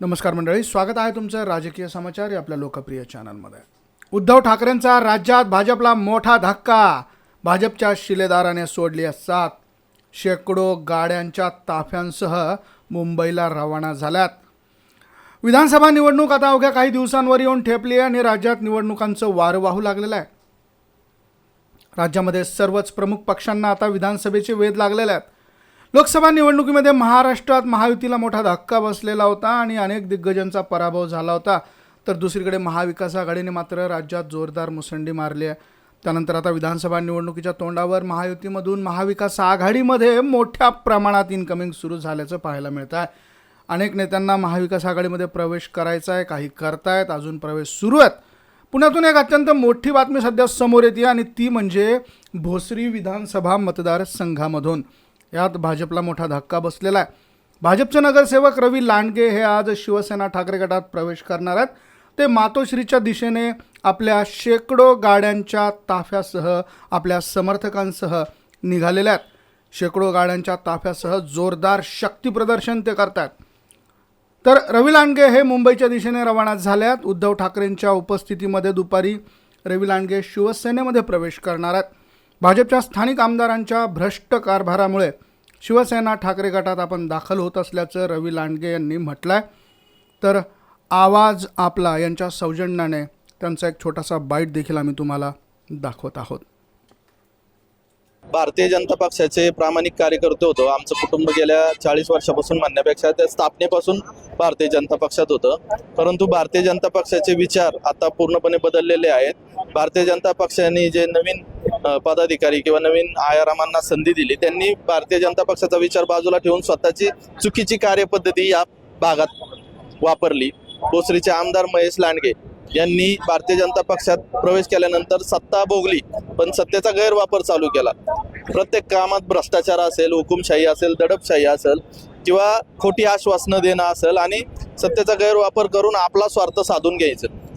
नमस्कार मंडळी स्वागत आहे तुमचं राजकीय समाचार या आपल्या लोकप्रिय चॅनलमध्ये. उद्धव ठाकरेंचा राज्यात भाजपला मोठा धक्का. भाजपच्या शिलेदाराने सोडली आहे साथ. शेकडो गाड्यांच्या ताफ्यांसह मुंबईला रवाना झाल्यात. विधानसभा निवडणूक आता अवघ्या काही दिवसांवर येऊन ठेपली आहे आणि राज्यात निवडणुकांचं वारं वाहू लागलेलं आहे. राज्यामध्ये सर्वच प्रमुख पक्षांना आता विधानसभेचे वेध लागलेले आहेत. लोकसभा निवडणुकीमध्ये महाराष्ट्रात महायुतीला मोठा धक्का बसलेला होता आणि अनेक दिग्गजांचा पराभव झाला होता. तर दुसरीकडे महाविकास आघाडीने मात्र राज्यात जोरदार मुसंडी मारली आहे. त्यानंतर आता विधानसभा निवडणुकीच्या तोंडावर महायुतीमधून महाविकास आघाडीमध्ये मोठ्या प्रमाणात इन्कमिंग सुरू झाल्याचं पाहायला मिळत आहे. अनेक नेत्यांना महाविकास आघाडीमध्ये प्रवेश करायचा आहे काही करतायत अजून प्रवेश सुरू आहेत. पुण्यातून एक अत्यंत मोठी बातमी सध्या समोर येते आणि ती म्हणजे भोसरी विधानसभा मतदारसंघामधून. यात भाजपला मोठा धक्का बसलेला आहे. भाजपचे नगरसेवक रवी लांडगे हे आज शिवसेना ठाकरे गटात प्रवेश करणार आहेत. ते मातोश्रीच्या दिशेने आपल्या शेकडो गाड्यांच्या ताफ्यासह आपल्या समर्थकांसह निघालेल्या आहेत. शेकडो गाड्यांच्या ताफ्यासह जोरदार शक्तीप्रदर्शन ते करतात तर रवी लांडगे हे मुंबईच्या दिशेने रवाना झाल्यात. उद्धव ठाकरेंच्या उपस्थितीमध्ये दुपारी रवी लांडगे शिवसेनेमध्ये प्रवेश करणार आहेत. भाजपच्या स्थानिक आमदारांच्या भ्रष्ट कारभारामुळे शिवसेना ठाकरे गटात आपण दाखल होत असल्याचं रवी लांडगे यांनी म्हटलं आहे तर आवाज आपला यांच्या सौजन्याने त्यांचा एक छोटासा बाईट देखील आम्ही तुम्हाला दाखवत आहोत. भारतीय जनता पक्षाचे प्रामाणिक कार्यकर्ते होतो. आमचं कुटुंब गेल्या चाळीस वर्षापासून म्हणण्यापेक्षा त्या स्थापनेपासून भारतीय जनता पक्षात होतं. परंतु भारतीय जनता पक्षाचे विचार आता पूर्णपणे बदललेले आहेत. भारतीय जनता पक्षाने जे नवीन पदाधिकारी किंवा नवीन आयारामांना संधी दिली त्यांनी भारतीय जनता पक्षाचा विचार बाजूला ठेवून स्वतःची चुकीची कार्यपद्धती या भागात वापरली. भोसरीचे आमदार महेश लांडगे यांनी भारतीय जनता पक्षात प्रवेश केल्यानंतर सत्ता भोगली पण सत्तेचा गैरवापर चालू केला. प्रत्येक कामात भ्रष्टाचार असेल हुकुमशाही असेल दडपशाही असेल किंवा खोटी आश्वासनं देणं असेल आणि सत्तेचा गैरवापर करून आपला स्वार्थ साधून घ्यायचं.